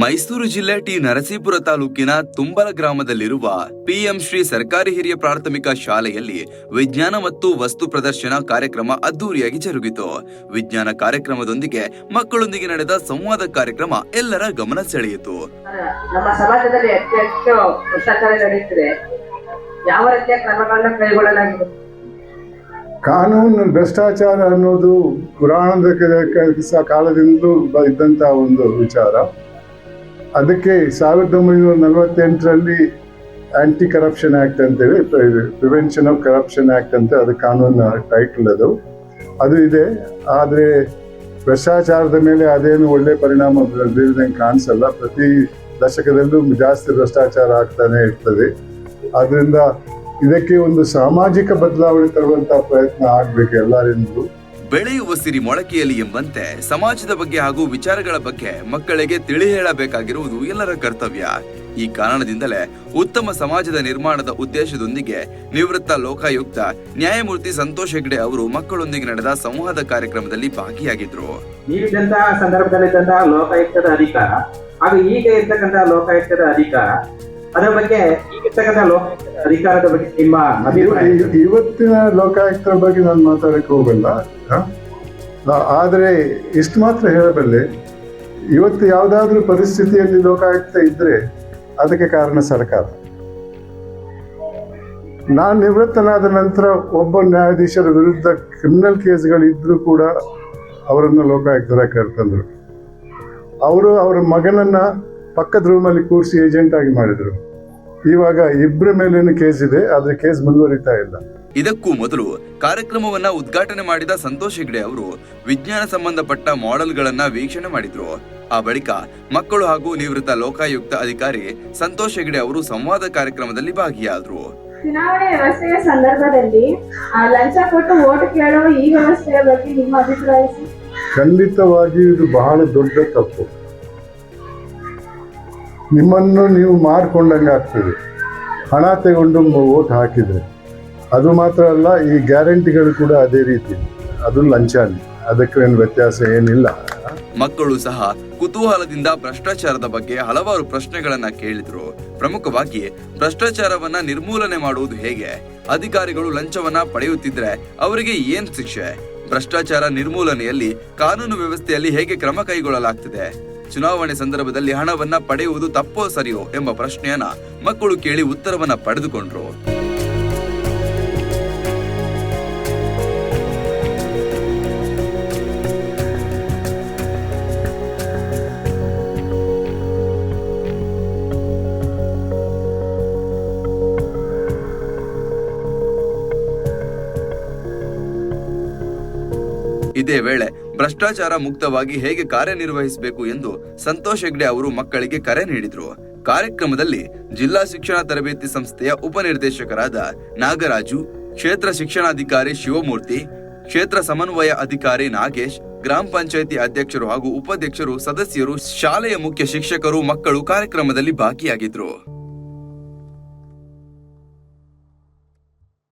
ಮೈಸೂರು ಜಿಲ್ಲೆ ಟಿ ನರಸೀಪುರ ತಾಲೂಕಿನ ತುಂಬಲ ಗ್ರಾಮದಲ್ಲಿರುವ ಪಿಎಂ ಶ್ರೀ ಸರ್ಕಾರಿ ಹಿರಿಯ ಪ್ರಾಥಮಿಕ ಶಾಲೆಯಲ್ಲಿ ವಿಜ್ಞಾನ ಮತ್ತು ವಸ್ತು ಪ್ರದರ್ಶನ ಕಾರ್ಯಕ್ರಮ ಅದ್ದೂರಿಯಾಗಿ ಜರುಗಿತು. ವಿಜ್ಞಾನ ಕಾರ್ಯಕ್ರಮದೊಂದಿಗೆ ಮಕ್ಕಳೊಂದಿಗೆ ನಡೆದ ಸಂವಾದ ಕಾರ್ಯಕ್ರಮ ಎಲ್ಲರ ಗಮನ ಸೆಳೆಯಿತು. ನಮ್ಮ ಸಮಾಜದಲ್ಲಿ ಅತಿ ಹೆಚ್ಚು ನಡೆಯುತ್ತಿದೆ ಯಾವ ರೀತಿಯ ಕ್ರಮಗಳನ್ನ ಕೈಗೊಳ್ಳಲಾಗಿದೆ? ಕಾನೂನು ಭ್ರಷ್ಟಾಚಾರ ಅನ್ನೋದು ಪುರಾಣದ ಕಾಲದಿಂದಲೂ ಬ- ಒಂದು ವಿಚಾರ. ಅದಕ್ಕೆ ಸಾವಿರದ ಒಂಬೈನೂರ ನಲವತ್ತೆಂಟರಲ್ಲಿ ಆ್ಯಂಟಿ ಕರಪ್ಷನ್ ಆ್ಯಕ್ಟ್ ಅಂತೇಳಿ ಪ್ರಿವೆನ್ಷನ್ ಆಫ್ ಕರಪ್ಷನ್ ಆ್ಯಕ್ಟ್ ಅಂತ ಅದು ಕಾನೂನು ಟೈಟಲ್ ಅದು. ಅದು ಇದೆ, ಆದರೆ ಭ್ರಷ್ಟಾಚಾರದ ಮೇಲೆ ಅದೇನು ಒಳ್ಳೆ ಪರಿಣಾಮ ಬೀರದಂಗೆ ಕಾಣಿಸಲ್ಲ. ಪ್ರತಿ ದಶಕದಲ್ಲೂ ಜಾಸ್ತಿ ಭ್ರಷ್ಟಾಚಾರ ಆಗ್ತಾನೆ ಇರ್ತದೆ. ಆದ್ದರಿಂದ ಇದಕ್ಕೆ ಒಂದು ಸಾಮಾಜಿಕ ಬದಲಾವಣೆ ತರುವಂಥ ಪ್ರಯತ್ನ ಆಗಬೇಕು ಎಲ್ಲರಿಂದಲೂ. ಬೆಳೆಯುವ ಸಿರಿ ಮೊಳಕೆಯಲ್ಲಿ ಎಂಬಂತೆ ಸಮಾಜದ ಬಗ್ಗೆ ಹಾಗೂ ವಿಚಾರಗಳ ಬಗ್ಗೆ ಮಕ್ಕಳಿಗೆ ತಿಳಿ ಹೇಳಬೇಕಾಗಿರುವುದು ಎಲ್ಲರ ಕರ್ತವ್ಯ. ಈ ಕಾರಣದಿಂದಲೇ ಉತ್ತಮ ಸಮಾಜದ ನಿರ್ಮಾಣದ ಉದ್ದೇಶದೊಂದಿಗೆ ನಿವೃತ್ತ ಲೋಕಾಯುಕ್ತ ನ್ಯಾಯಮೂರ್ತಿ ಸಂತೋಷ್ ಹೆಗ್ಡೆ ಅವರು ಮಕ್ಕಳೊಂದಿಗೆ ನಡೆದ ಸಂವಾದ ಕಾರ್ಯಕ್ರಮದಲ್ಲಿ ಭಾಗಿಯಾಗಿದ್ರು. ನೀವಿದ್ದಂತಹ ಸಂದರ್ಭದಲ್ಲಿದ್ದಂತಹ ಲೋಕಾಯುಕ್ತದ ಅಧಿಕಾರ ಹಾಗೂ ಈಗ ಇರ್ತಕ್ಕಂತಹ ಲೋಕಾಯುಕ್ತದ ಅಧಿಕಾರ ಅದರ ಬಗ್ಗೆ ಅಧಿಕಾರದ ಬಗ್ಗೆ ನಿಮ್ಮ ಇವತ್ತಿನ ಲೋಕಾಯುಕ್ತರ ಬಗ್ಗೆ ನಾನು ಮಾತಾಡಕ್ಕೆ ಹೋಗಲ್ಲ. ಆದರೆ ಇಷ್ಟು ಮಾತ್ರ ಹೇಳಬಲ್ಲೆ, ಇವತ್ತು ಯಾವುದಾದ್ರೂ ಪರಿಸ್ಥಿತಿಯಲ್ಲಿ ಲೋಕಾಯುಕ್ತ ಇದ್ರೆ ಅದಕ್ಕೆ ಕಾರಣ ಸರ್ಕಾರ. ನಾನು ನಿವೃತ್ತನಾದ ನಂತರ ಒಬ್ಬ ನ್ಯಾಯಾಧೀಶರ ವಿರುದ್ಧ ಕ್ರಿಮಿನಲ್ ಕೇಸ್ಗಳಿದ್ದರೂ ಕೂಡ ಅವರನ್ನು ಲೋಕಾಯುಕ್ತರ ಕರೆತಂದ್ರು. ಅವರು ಅವರ ಮಗನನ್ನ ಪಕ್ಕದ ರೂಮಲ್ಲಿ ಕೂರಿಸಿ ಏಜೆಂಟ್ ಆಗಿ ಮಾಡಿದ್ರು. ಇವಾಗ ಇಬ್ಬರ ಮೇಲೇನು ಕೇಸ್ ಇದೆ ಆದ್ರೆ ಕೇಸ್ ಮುಂದುವರಿತಾ ಇಲ್ಲ. ಇದಕ್ಕೂ ಮೊದಲು ಕಾರ್ಯಕ್ರಮವನ್ನ ಉದ್ಘಾಟನೆ ಮಾಡಿದ ಸಂತೋಷ್ ಹೆಗ್ಡೆ ಅವರು ವಿಜ್ಞಾನ ಸಂಬಂಧಪಟ್ಟ ಮಾಡೆಲ್ಗಳನ್ನ ವೀಕ್ಷಣೆ ಮಾಡಿದ್ರು. ಆ ಬಳಿಕ ಮಕ್ಕಳು ಹಾಗೂ ನಿವೃತ್ತ ಲೋಕಾಯುಕ್ತ ಅಧಿಕಾರಿ ಸಂತೋಷ್ ಹೆಗ್ಡೆ ಅವರು ಸಂವಾದ ಕಾರ್ಯಕ್ರಮದಲ್ಲಿ ಭಾಗಿಯಾದ್ರು. ಚುನಾವಣೆ ವ್ಯವಸ್ಥೆಯ ಸಂದರ್ಭದಲ್ಲಿ ಆ, ಲಂಚ ಕೊಟ್ಟು ಓಟ್ ಕೇಳುವ ಈ ವ್ಯವಸ್ಥೆಯ ಬಗ್ಗೆ ನಿಮ್ಮ ಅಭಿಪ್ರಾಯ? ಖಂಡಿತವಾಗಿ ಇದು ಬಹಳ ದೊಡ್ಡ ತಪ್ಪು. ನಿಮ್ಮನ್ನು ನೀವು ಮಾರ್ಕೊಂಡಂಗೆ ಆಗ್ತದೆ. ಹಣ ತಗೊಂಡು ಓಟ್ ಹಾಕಿದರೆ. ಅದು ಮಾತ್ರ ಅಲ್ಲ, ಈ ಗ್ಯಾರಂಟಿಗಳು ಕೂಡ ಅದೇ ರೀತಿ. ಅದು ಲಂಚಾನೆ. ಅದಕ್ಕೇನು ವ್ಯತ್ಯಾಸ ಏನಿಲ್ಲ. ಮಕ್ಕಳು ಸಹ ಕುತೂಹಲದಿಂದ ಭ್ರಷ್ಟಾಚಾರದ ಬಗ್ಗೆ ಹಲವಾರು ಪ್ರಶ್ನೆಗಳನ್ನ ಕೇಳಿದ್ರು. ಪ್ರಮುಖವಾಗಿ, ಭ್ರಷ್ಟಾಚಾರವನ್ನ ನಿರ್ಮೂಲನೆ ಮಾಡುವುದು ಹೇಗೆ? ಅಧಿಕಾರಿಗಳು ಲಂಚವನ್ನ ಪಡೆಯುತ್ತಿದ್ರೆ ಅವರಿಗೆ ಏನ್ ಶಿಕ್ಷೆ? ಭ್ರಷ್ಟಾಚಾರ ನಿರ್ಮೂಲನೆಯಲ್ಲಿ ಕಾನೂನು ವ್ಯವಸ್ಥೆಯಲ್ಲಿ ಹೇಗೆ ಕ್ರಮ ಕೈಗೊಳ್ಳಲಾಗ್ತಿದೆ? ಚುನಾವಣೆ ಸಂದರ್ಭದಲ್ಲಿ ಹಣವನ್ನ ಪಡೆಯುವುದು ತಪ್ಪೋ ಸರಿಯೋ ಎಂಬ ಪ್ರಶ್ನೆಯನ್ನ ಮಕ್ಕಳು ಕೇಳಿ ಉತ್ತರವನ್ನ ಪಡೆದುಕೊಂಡ್ರು. ಇದೇ ವೇಳೆ ಭ್ರಷ್ಟಾಚಾರ ಮುಕ್ತವಾಗಿ ಹೇಗೆ ಕಾರ್ಯನಿರ್ವಹಿಸಬೇಕು ಎಂದು ಸಂತೋಷ್ ಹೆಗ್ಡೆ ಅವರು ಮಕ್ಕಳಿಗೆ ಕರೆ ನೀಡಿದರು. ಕಾರ್ಯಕ್ರಮದಲ್ಲಿ ಜಿಲ್ಲಾ ಶಿಕ್ಷಣ ತರಬೇತಿ ಸಂಸ್ಥೆಯ ಉಪನಿರ್ದೇಶಕರಾದ ನಾಗರಾಜು, ಕ್ಷೇತ್ರ ಶಿಕ್ಷಣಾಧಿಕಾರಿ ಶಿವಮೂರ್ತಿ, ಕ್ಷೇತ್ರ ಸಮನ್ವಯ ಅಧಿಕಾರಿ ನಾಗೇಶ್, ಗ್ರಾಮ ಪಂಚಾಯಿತಿ ಅಧ್ಯಕ್ಷರು ಹಾಗೂ ಉಪಾಧ್ಯಕ್ಷರು, ಸದಸ್ಯರು, ಶಾಲೆಯ ಮುಖ್ಯ ಶಿಕ್ಷಕರು, ಮಕ್ಕಳು ಕಾರ್ಯಕ್ರಮದಲ್ಲಿ ಭಾಗಿಯಾಗಿದ್ರು.